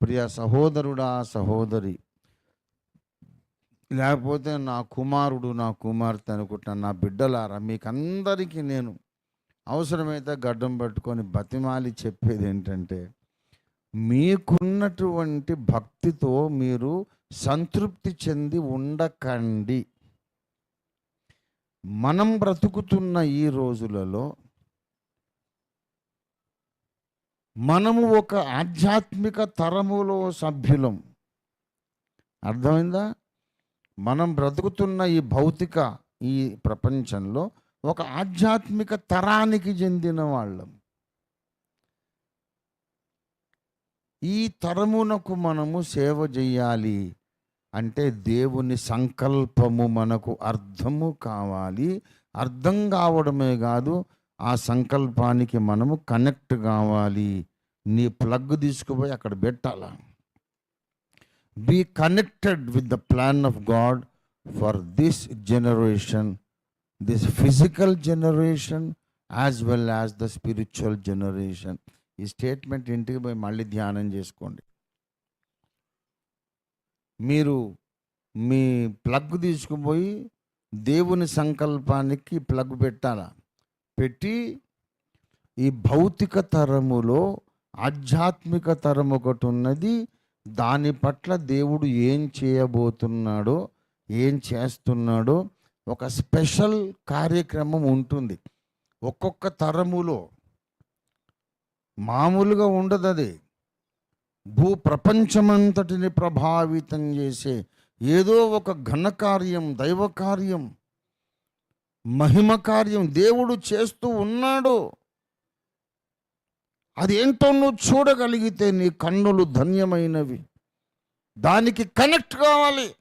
ప్రియ సహోదరుడా సహోదరి. లేకపోతే నా కుమారుడు నా కుమార్తె అనుకుంటున్నాను నా బిడ్డలారా మీకందరికీ నేను అవసరమైతే గడ్డం పట్టుకొని బతిమాలి చెప్పేది ఏంటంటే మీకున్నటువంటి భక్తితో మీరు సంతృప్తి చెంది ఉండకండి. మనం బ్రతుకుతున్న ఈ రోజులలో మనము ఒక ఆధ్యాత్మిక తరములో సభ్యులం. అర్థమైందా? మనం బ్రతుకుతున్న ఈ భౌతిక ఈ ప్రపంచంలో ఒక ఆధ్యాత్మిక తరానికి చెందిన వాళ్ళం. ఈ తరమునకు మనము సేవ చేయాలి అంటే దేవుని సంకల్పము మనకు అర్థము కావాలి. అర్థం కావడమే కాదు ఆ సంకల్పానికి మనము కనెక్ట్ కావాలి. నీ ప్లగ్ తీసుకుపోయి అక్కడ పెట్టాలా? Be connected with the plan of God for this generation this physical generation as well as the spiritual generation. ఈ స్టేట్మెంట్ ఇంటికి పోయి మళ్ళీ ధ్యానం చేసుకోండి. మీరు మీ ప్లగ్ తీసుకుపోయి దేవుని సంకల్పానికి ప్లగ్ పెట్టాలా? పెట్టి ఈ భౌతిక తరములో ఆధ్యాత్మిక తరం ఒకటి ఉన్నది. దాని పట్ల దేవుడు ఏం చేయబోతున్నాడో ఏం చేస్తున్నాడో ఒక స్పెషల్ కార్యక్రమం ఉంటుంది. ఒక్కొక్క తరములో మామూలుగా ఉండదు అది. భూ ప్రపంచమంతటిని ప్రభావితం చేసే ఏదో ఒక ఘనకార్యం దైవకార్యం మహిమ కార్యం దేవుడు చేస్తూ ఉన్నాడు. అదేంటో నువ్వు చూడగలిగితే నీ కన్నులు ధన్యమైనవి. దానికి కనెక్ట్ కావాలి.